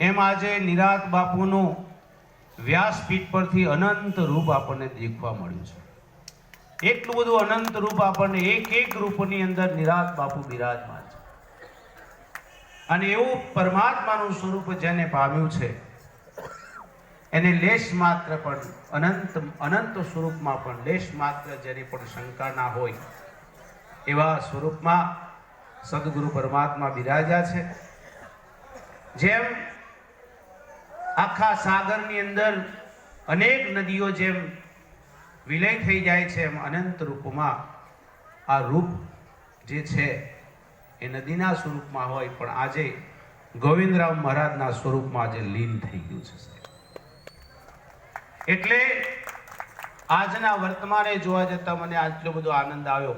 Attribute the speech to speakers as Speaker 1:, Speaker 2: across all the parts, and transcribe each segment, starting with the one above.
Speaker 1: એમ આજે નિરાત બાપુનું વ્યાસપીઠ પરથી અનંત રૂપ આપણને દેખવા મળ્યું છે. એટલું બધું અનંત રૂપ આપણને એક એક રૂપની અંદર નિરાત બાપુ બિરાજમાન છે. અને એવું પરમાત્માનું સ્વરૂપ જેને પામ્યું છે, એને લેશ માત્ર પણ અનંત અનંત સ્વરૂપમાં પણ લેશ માત્ર જેની પણ શંકા ના હોય, એવા સ્વરૂપમાં સદગુરુ પરમાત્મા બિરાજ્યા છે. જેમ આખા સાગરની અંદર અનેક નદીઓ જેમ વિલય થઈ જાય છે એમ અનંત રૂપમાં આ રૂપ જે છે એ નદીના સ્વરૂપમાં હોય, પણ આજે ગોવિંદરામ મહારાજના સ્વરૂપમાં આજે લીન થઈ ગયું છે. એટલે આજના વર્તમાને જોવા જતા મને આટલો બધો આનંદ આવ્યો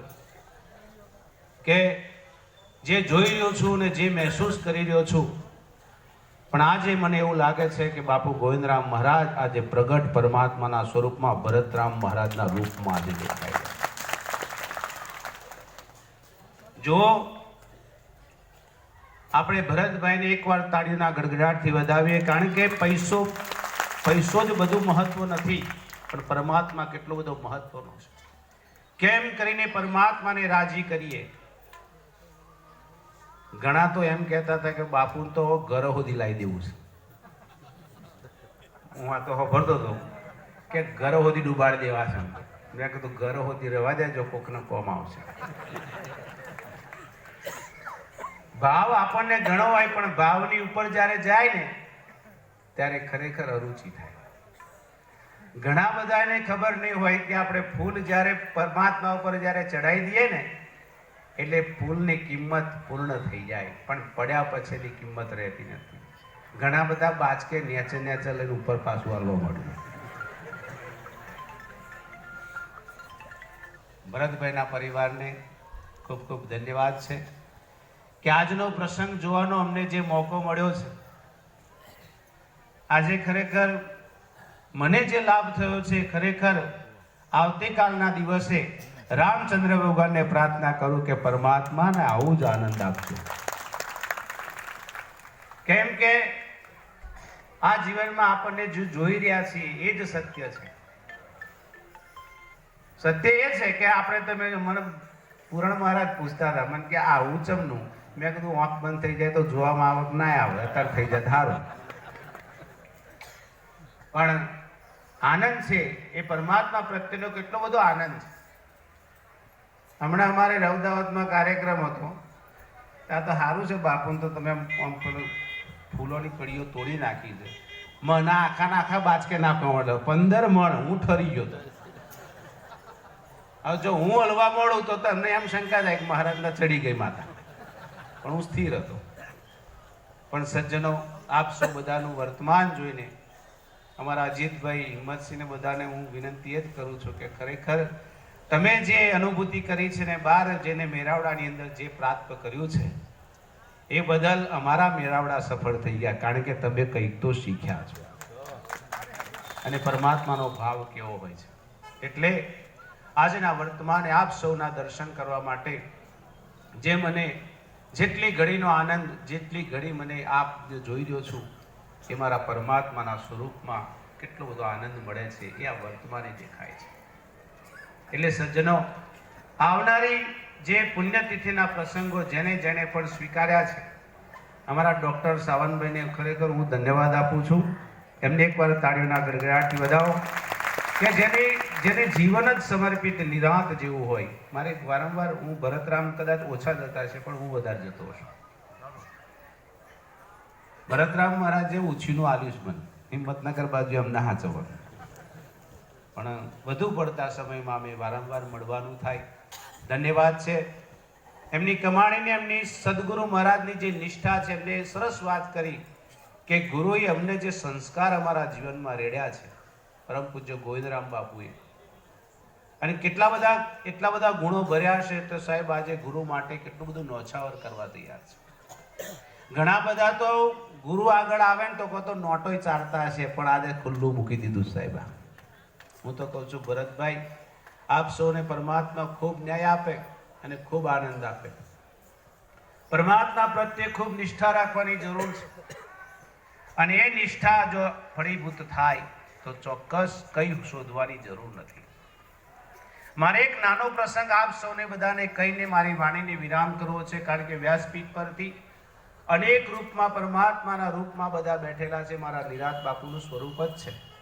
Speaker 1: કે જે જોઈ રહ્યો છું ને જે મહેસૂસ કરી રહ્યો છું પણ આજે મને એવું લાગે છે કે બાપુ ગોવિંદરામ મહારાજ આજે પ્રગટ પરમાત્માના સ્વરૂપમાં ભરતરામ મહારાજના રૂપમાં આજે દેખાય. જો આપણે ભરતભાઈને એકવાર તાળીના ગડગડાટથી વધાવીએ, કારણ કે પૈસો પૈસો જ બધું મહત્વ નથી, પણ પરમાત્મા કેટલો બધો મહત્વનો છે કેમ કરીને પરમાત્માને રાજી કરીએ ઘણા તો એમ કહેતા હતા કે બાપુ તો ઘર સુધી લાવી દેવું છે. હું આ તો ખબરતો હતો કે ઘર સુધી ડૂબાડી દેવા છે. મેં કીધું, ઘર સુધી રહેવા દેજો કોકને કોમ આવશે. ભાવ આપણને ઘણો હોય, પણ ભાવની ઉપર જ્યારે જાય ને, ત્યારે ખરેખર અરુચિ થાય. ઘણા બધાને ખબર નહીં હોય કે આપણે ફૂલ જ્યારે પરમાત્મા ઉપર જ્યારે ચડાવી દઈએ ને એટલે ફૂલની કિંમત પૂર્ણ થઈ જાય, પણ પડ્યા પછીની કિંમત રહેતી નથી. ઘણા બધા બાચકે નેચે નેચે લઈને ઉપર પાછું હાલવા મળ્યું ભરતભાઈના પરિવારને ખૂબ ખૂબ ધન્યવાદ છે. કે આજનો પ્રસંગ જોવાનો અમને જે મોકો મળ્યો છે, આજે ખરેખર મને જે લાભ થયો છે, ખરેખર આવતીકાલના દિવસે રામચંદ્ર ભગવાનને પ્રાર્થના કરું કે પરમાત્માને આવું જ આનંદ આપજો. કેમ કે આ જીવનમાં આપણને જે જોઈ રહ્યા છીએ એ જ સત્ય છે. સત્ય એ છે કે આપણે તમે મને પૂરણ મહારાજ પૂછતા હતા, મને કે આ ઉચમનું, મેં કીધું આંખ બંધ થઈ જાય તો જોવામાં આવક ના આવે અત્યારે થઈ જાય સારું પણ આનંદ છે એ પરમાત્મા પ્રત્યેનો કેટલો બધો આનંદ છે. હમણાં અમારે નવદાવતમાં કાર્યક્રમ હતો. ત્યાં તો સારું છે બાપુને તો તમે આમ પેલું ફૂલોની કડીઓ તોડી નાખી છે. મના આખા આખા બાચકે નાખવા મળે. પંદર મણ હું ઠરી ગયો તો. હવે જો હું હલવા મળું તો તમને એમ શંકા થાય કે મહારાજના ચડી ગઈ માતા. પણ હું સ્થિર હતો. પણ સજ્જનો, આપ બધાનું વર્તમાન જોઈને અમારા અજીતભાઈ, હિંમતસિંહને બધાને હું વિનંતી એ જ કરું છું કે ખરેખર તમે જે અનુભૂતિ કરી છે ને બાર જેને મેરાવડાની અંદર જે પ્રાપ્ત કર્યું છે, એ બદલ અમારા મેરાવડા સફળ થઈ ગયા, કારણ કે તમે કંઈક તો શીખ્યા છો. અને પરમાત્માનો ભાવ કેવો હોય છે. એટલે આજના વર્તમાને આપ સૌના દર્શન કરવા માટે જે મને જેટલી ઘડીનો આનંદ, જેટલી ઘડી મને આપ જોઈ રહ્યો છું, એ મારા પરમાત્માના સ્વરૂપમાં કેટલો બધો આનંદ મળે છે, એ આ વર્તમાને દેખાય છે. એટલે સજ્જનો, આવનારી જે પુણ્યતિથિના પ્રસંગો જેને જેને પણ સ્વીકાર્યા છે, અમારા ડૉક્ટર સાવંતભાઈને ખરેખર હું ધન્યવાદ આપું છું. એમને એકવાર તાળીઓના ગડગડાટથી વધાવો. કે જેને જેને જીવન જ સમર્પિત નિરાંત જેવું હોય. મારે વારંવાર હું ભરતરામ કદાચ ઓછા જતા છે પણ હું વધારે જતો છું. ભરતરામ મહારાજે ઉછીનું આલ્યું છે મને હિંમતનગર બાજુ એમના હાચવવાનું પણ વધુ પડતા સમયમાં અમે વારંવાર મળવાનું થાય. ધન્યવાદ છે. એમની કમાણીને એમની સદગુરુ મહારાજની જે નિષ્ઠા છે, એમને સરસ વાત કરી કે ગુરુએ અમને જે સંસ્કાર અમારા જીવનમાં રેડ્યા છે, પરમ પૂજ્ય ગોવિંદરામ બાપુએ. અને કેટલા બધા, એટલા બધા ગુણો ભર્યા છે તો સાહેબ આજે ગુરુ માટે કેટલું બધું નોછાવર કરવા તૈયાર છે. ઘણા બધા તો ગુરુ આગળ આવે ને તો કહો તો નોટોય ચાલતા હશે, પણ આજે ખુલ્લું મૂકી દીધું સાહેબ આ. હું તો કહું છું, ભરતભાઈ, આપ સૌને પરમાત્મા ખૂબ ન્યાય આપે અને ખૂબ આનંદ આપે. પરમાત્મા પ્રત્યે ખૂબ નિષ્ઠા રાખવાની જરૂર છે. અને એ નિષ્ઠા જો ફળીભૂત થાય, તો ચોક્કસ કંઈ શોધવાની જરૂર નથી. મારે એક નાનો પ્રસંગ આપ સૌને બધાને કહીને મારી વાણીને વિરામ કરવો છે, કારણ કે વ્યાસપીઠ પરથી અનેક રૂપમાં, પરમાત્માના રૂપમાં બધા બેઠેલા છે. મારા નિરાત બાપુનું સ્વરૂપ જ છે.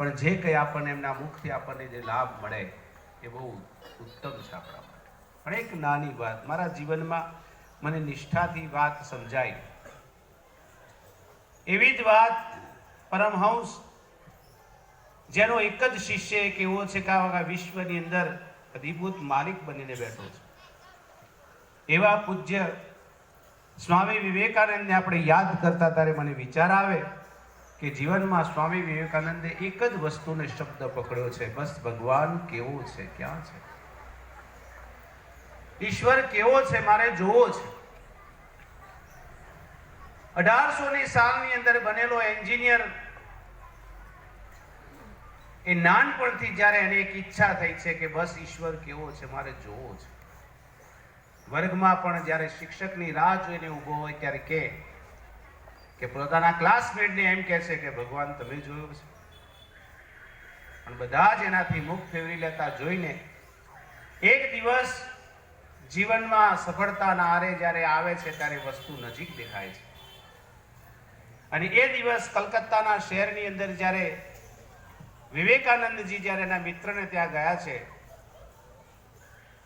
Speaker 1: પણ જે કંઈ આપણને એમના મુખથી આપણને જે લાભ મળે એ બહુ ઉત્તમ છે આપણા માટે. પણ એક નાની વાત, મારા જીવનમાં મને નિષ્ઠાથી વાત સમજાઈ એવી જ વાત પરમહંસ જેનો એક જ શિષ્ય એક એવો છે કે આ વિશ્વની અંદર અધિભૂત માલિક બનીને બેઠો છે. એવા પૂજ્ય સ્વામી વિવેકાનંદને આપણે યાદ કરતા ત્યારે મને વિચાર આવે કે જીવનમાં સ્વામી વિવેકાનંદે એક જ વસ્તુને શબ્દ પકડ્યો છે, બસ ભગવાન કેવો છે, ક્યાં છે? ઈશ્વર કેવો છે, મારે જોવો છે. અઢારસો ની સાલની અંદર બનેલો એન્જિનિયર, એ નાનપણથી જ્યારે એને એક ઈચ્છા થઈ છે કે બસ ઈશ્વર કેવો છે, મારે જોવો છે. વર્ગમાં પણ જ્યારે શિક્ષકની રાહ જોઈને ઊભો હોય ત્યારે કે કે પોતાના ક્લાસમેટને એમ કહે છે કે, ભગવાન, તમે જોયો છે પણ બધા જ એનાથી મુખ ફેરવી લેતા જોઈને એક દિવસ જીવનમાં સફળતાના આરે જ્યારે આવે છે, ત્યારે વસ્તુ નજીક દેખાય છે. અને એ દિવસ કલકત્તાના શહેરની અંદર જ્યારે વિવેકાનંદજી જ્યારે એના મિત્રને ત્યાં ગયા છે,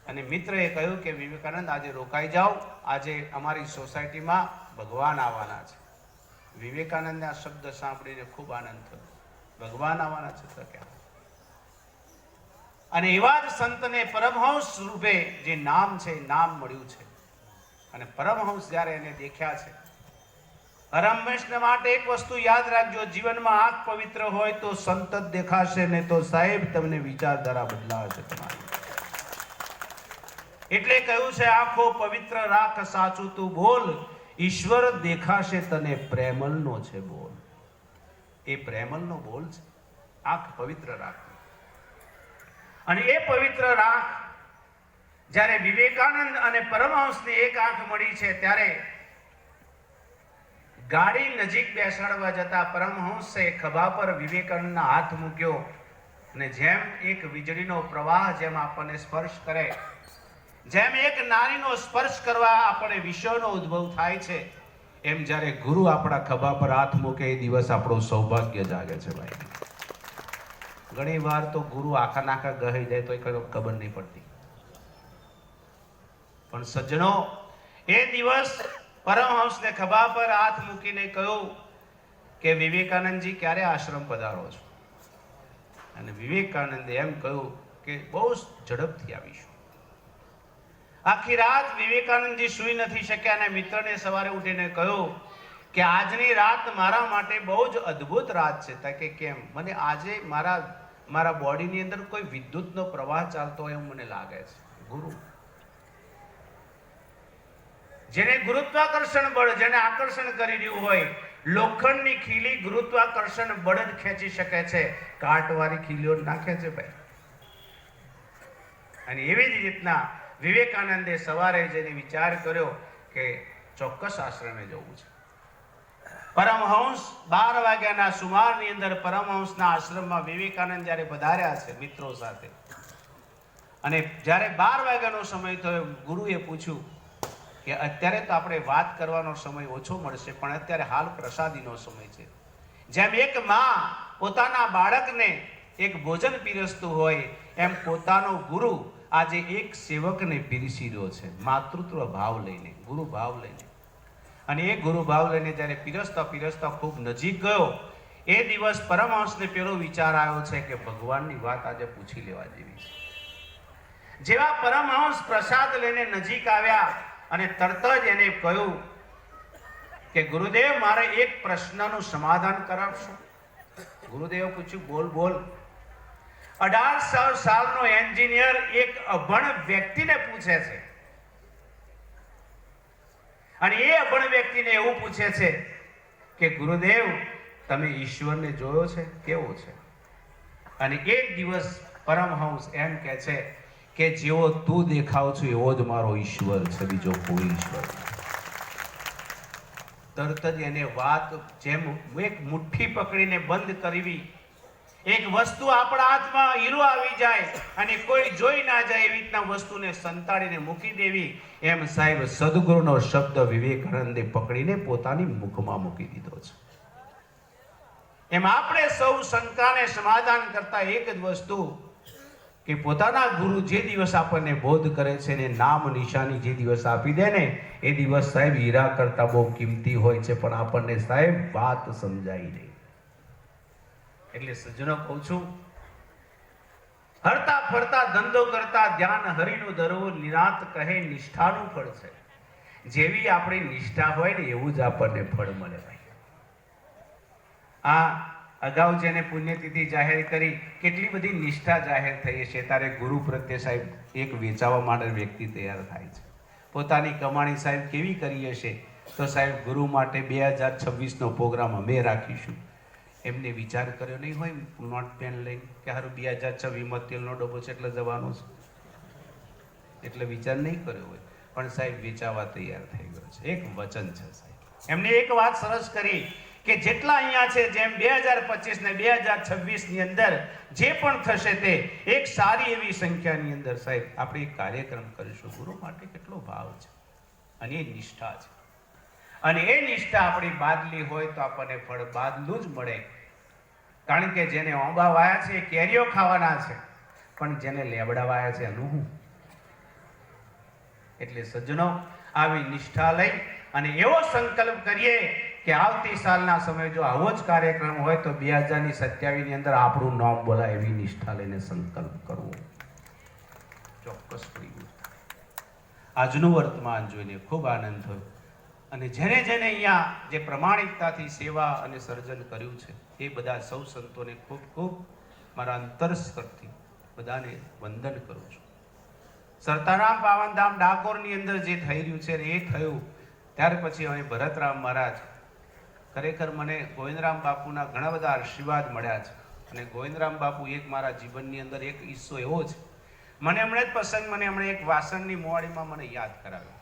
Speaker 1: અને મિત્રએ કહ્યું કે, વિવેકાનંદ, આજે રોકાઈ જાઓ. આજે અમારી સોસાયટીમાં ભગવાન આવવાના છે. વિવેકાનંદને આ શબ્દ સાંભળીને ખૂબ આનંદ થયો. ભગવાન આવવાના છે તો ક્યાં? અને એવા જ સંતને પરમહંસ રૂપે જે નામ છે નામ મળ્યું છે. અને પરમહંસ જ્યારે એને દેખ્યા છે હરમેશને માટે એક વસ્તુ યાદ રાખજો, જીવનમાં આંખ પવિત્ર હોય તો સંત જ દેખાશે, ને તો સાહેબ તમને વિચારધારા બદલાશે તમારી. એટલે કહ્યું છે, આંખો પવિત્ર રાખ સાચું તું બોલ ઈશ્વર દેખાશે તને પ્રેમલનો છે બોલ. એ પ્રેમલનો બોલ છે. આંખ પવિત્ર રાખ. અને એ પવિત્ર રાખ જ્યારે વિવેકાનંદ અને પરમહંસની એક આંખ મળી છે ત્યારે ગાડી નજીક બેસાડવા જતા પરમહંસે ખભા પર વિવેકાનંદના હાથ મૂક્યો અને જેમ એક વીજળીનો પ્રવાહ જેમ આપણને સ્પર્શ કરે જેમ એક નારીનો સ્પર્શ કરવા આપણે વિશ્વનો ઉદ્ભવ થાય છે, એમ જ્યારે ગુરુ આપણા ખભા પર હાથ મૂકે એ દિવસ આપણું સૌભાગ્ય જાગે છે ભાઈ. ઘણી વાર તો ગુરુ આખા નાખા ગહી જાય તો એ ખબર નહીં પડતી. પણ સજ્જનો, એ દિવસ પરમહંસને ખભા પર હાથ મૂકીને કહ્યું કે વિવેકાનંદજી, ક્યારે આશ્રમ પધારો છો? અને વિવેકાનંદે એમ કહ્યું કે બહુ ઝડપથી આવીશું. આખી રાત વિવેકાનંદજી સૂઈ નથી શક્યા અને મિત્રને સવારે ઉઠીને કહ્યું કે આજની રાત મારા માટે બહુ જ અદ્ભુત રાત છે. તા કે કેમ? મને આજે મારા મારા બોડીની અંદર કોઈ વિદ્યુતનો પ્રવાહ ચાલતો હોય એવું મને લાગે છે. ગુરુ. જેને ગુરુત્વાકર્ષણ બળ, જેને આકર્ષણ કરી રહ્યું હોય, લોખંડની ખીલી ગુરુત્વાકર્ષણ બળ જ ખેંચી શકે છે. કાટવાળી ખીલીઓ ના ખેંચે ભાઈ. અને એવી જ રીતના વિવેકાનંદે સવારે જઈને વિચાર કર્યો કે ચોક્કસ આશ્રમે જવું છે. પરમહંસ બાર વાગ્યાના સુમારની અંદર પરમહંસના આશ્રમમાં વિવેકાનંદ જ્યારે પધાર્યા છે મિત્રો સાથે, અને જ્યારે બાર વાગ્યાનો સમય થયો, ગુરુએ પૂછ્યું કે અત્યારે તો આપણે વાત કરવાનો સમય ઓછો મળશે, પણ અત્યારે હાલ પ્રસાદીનો સમય છે. જેમ એક માં પોતાના બાળકને એક ભોજન પીરસતું હોય, એમ પોતાનો ગુરુ આજે એક સેવકને પીરસી રહ્યો છે, માતૃત્વ ભાવ લઈને, ગુરુ ભાવ લઈને. અને એ ગુરુ ભાવ લઈને જ્યારે પીરસતા પીરસતા ખૂબ નજીક ગયો, એ દિવસ પરમહંસને પેલો વિચાર આવ્યો છે કે ભગવાનની વાત આજે પૂછી લેવા જેવી છે. જેવા પરમહંસ પ્રસાદ લઈને નજીક આવ્યા અને તરત જ એને કહ્યું કે, ગુરુદેવ, મારે એક પ્રશ્નનું સમાધાન કરાવશો? ગુરુદેવ પૂછ્યું, બોલ બોલ. અઢાર સાલનો એન્જિનિયર એક અભણ વ્યક્તિને પૂછે છે. અને એ અભણ વ્યક્તિને એવું પૂછે છે કે, ગુરુદેવ, તમે ઈશ્વરને જોયો છે? કેવો છે? અને એક દિવસ પરમહંસ એમ કહે છે કે, જેવો તું દેખાવ છું, એવો જ મારો ઈશ્વર છે, બીજો કોઈ ઈશ્વર. તરત જ એને વાત જેમ એક મુઠ્ઠી પકડીને બંધ કરવી એક વસ્તુ આપણા હાથમાં હીરો આવી જાય અને કોઈ જોઈ ના જાય એવી રીતના વસ્તુને સંતાડીને મૂકી દેવી, એમ સાહેબ સદગુરુનો શબ્દ વિવેકાનંદે પકડીને પોતાની મુખમાં મૂકી દીધો છે. એમ આપણે સૌ શંકાને સમાધાન કરતા એક જ વસ્તુ, કે પોતાના ગુરુ જે દિવસ આપણને બોધ કરે છે ને નામ નિશાની જે દિવસ આપી દે ને, એ દિવસ સાહેબ હીરા કરતા બહુ કિંમતી હોય છે, પણ આપણને સાહેબ વાત સમજાઈ નહીં. એટલે સજ્જનો કહું છું, હરતા ફરતા, ધંધો કરતા, ધ્યાન હરિનું ધરવું, નિરાંત કહે, નિષ્ઠાનું ફળ છે. જેવી આપણી નિષ્ઠા હોય ને, એવું જ આપણને ફળ મળે ભાઈ. આ અગાઉ જેને પુણ્યતિથિ જાહેર કરી, કેટલી બધી નિષ્ઠા જાહેર થઈ છે ત્યારે ગુરુ પ્રત્યે સાહેબ એક વેચાવા માટે વ્યક્તિ તૈયાર થાય છે. પોતાની કમાણી સાહેબ કેવી કરી હશે, તો સાહેબ ગુરુ માટે બે હજાર છવ્વીસનો પ્રોગ્રામ અમે રાખીશું. એમને વિચાર કર્યો નહીં હોય, નોટ પેન લઈને કે સારું બે હજાર છવ્વીસમાં તેલનો ડબ્બો છે, એટલે જવાનો છે. એટલે વિચાર નહીં કર્યો હોય. પણ સાહેબ, વેચાવા તૈયાર થઈ ગયો છે. એક વચન છે સાહેબ. એમને એક વાત સરસ કરી કે જેટલા અહીંયા છે, જેમ બે હજાર પચીસ ને બે હજાર છવ્વીસની અંદર જે પણ થશે તે એક સારી એવી સંખ્યાની અંદર સાહેબ, આપણે કાર્યક્રમ કરીશું. ગુરુ માટે કેટલો ભાવ છે. અને નિષ્ઠા છે. અને એ નિષ્ઠા આપણી બાદલી હોય તો આપણને ફળ બાદલું જ મળે. કારણ કે જેને ઓંબા વાયા છે, એ કેરીઓ ખાવાના છે, પણ જેને લેબડા વાયા છે, એનું હું? એટલે સજ્જનો, આવી નિષ્ઠા લઈ અને એવો સંકલ્પ કરીએ કે આવતી સાલના સમયે જો આવો જ કાર્યક્રમ હોય તો બે હજારની સત્યાવીસની અંદર આપણું નામ બોલાય એવી નિષ્ઠા લઈને સંકલ્પ કરવો. ચોક્કસ આજનું વર્તમાન જોઈને ખૂબ આનંદ થયો. અને જેને જેને અહીંયા જે પ્રમાણિકતાથી સેવા અને સર્જન કર્યું છે, એ બધા સૌ સંતોને ખૂબ ખૂબ મારા અંતરસ્તરથી બધાને વંદન કરું છું. સરતારામ પાવનધામ ડાકોરની અંદર જે થઈ રહ્યું છે ને એ થયું, ત્યાર પછી હવે ભરતરામ મહારાજ ખરેખર મને ગોવિંદરામ બાપુના ઘણા બધા આશીર્વાદ મળ્યા છે અને ગોવિંદરામ બાપુ એક મારા જીવનની અંદર એક હિસ્સો એવો છે. મને હમણાં જ પસંદ, મને હમણાં એક વાસણની મોવાડીમાં મને યાદ કરાવ્યો.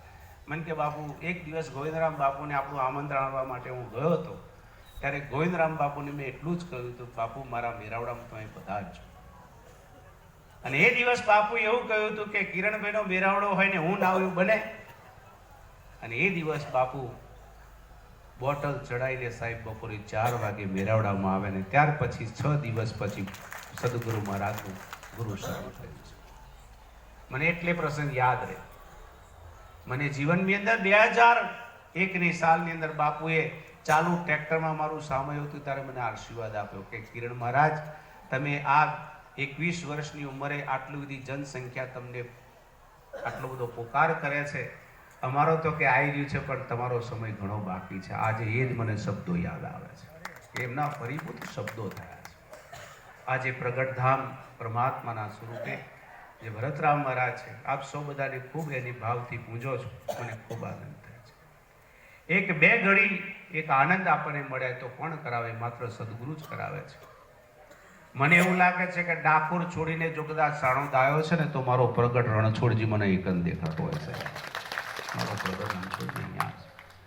Speaker 1: મને કે બાપુ, એક દિવસ ગોવિંદરામ બાપુને આપણું આમંત્રણ આપવા માટે હું ગયો હતો, ત્યારે ગોવિંદરામ બાપુને મેં એટલું જ કહ્યું હતું, બાપુ, મારા મેરાવડામાં તમે પધારજો અને એ દિવસ બાપુ એવું કહ્યું હતું કે, કિરણભાઈનો મેરાવડો હોય ને હું ના આવ્યું બને. અને એ દિવસ બાપુ બોટલ ચડાવીને સાહેબ, બપોરે ચાર વાગે મેરાવડામાં આવે ને ત્યાર પછી છ દિવસ પછી સદગુરુ મહારાજનું ગુરુ શરણ થયું છે. મને એટલે પ્રસંગ યાદ રહે. મને જીવનની અંદર બે હજાર એકની સાલની અંદર બાપુએ ચાલુ ટ્રેક્ટરમાં મારું સામયું હતું ત્યારે મને આશીર્વાદ આપ્યો કે કિરણ મહારાજ, તમે આ એકવીસ વર્ષની ઉંમરે આટલી બધી જનસંખ્યા તમને આટલો બધો પોકાર કરે છે. અમારો તો કે આવી રહ્યું છે, પણ તમારો સમય ઘણો બાકી છે. આજે એ જ મને શબ્દો યાદ આવે છે એમના ફરીભૂત શબ્દો થયા છે. આજે પ્રગટધામ પરમાત્માના સ્વરૂપે જે ભરતરામ મહારાજ છે. આપ સૌ બધાને ખૂબ એની ભાવથી પૂજો છો. મને ખૂબ આનંદ થાય છે. એક બે ઘડી એક આનંદ આપણને મળે તો કોણ કરાવે? માત્ર સદગુરુ જ કરાવે છે. મને એવું લાગે છે કે ડાકોર છોડીને જો કદાચ સાણોદ આવ્યો છે ને તો મારો પ્રગટ રણછોડજી મને એક દેખાતો હોય છે. મારો પ્રગટ રણછોડજી અહીંયા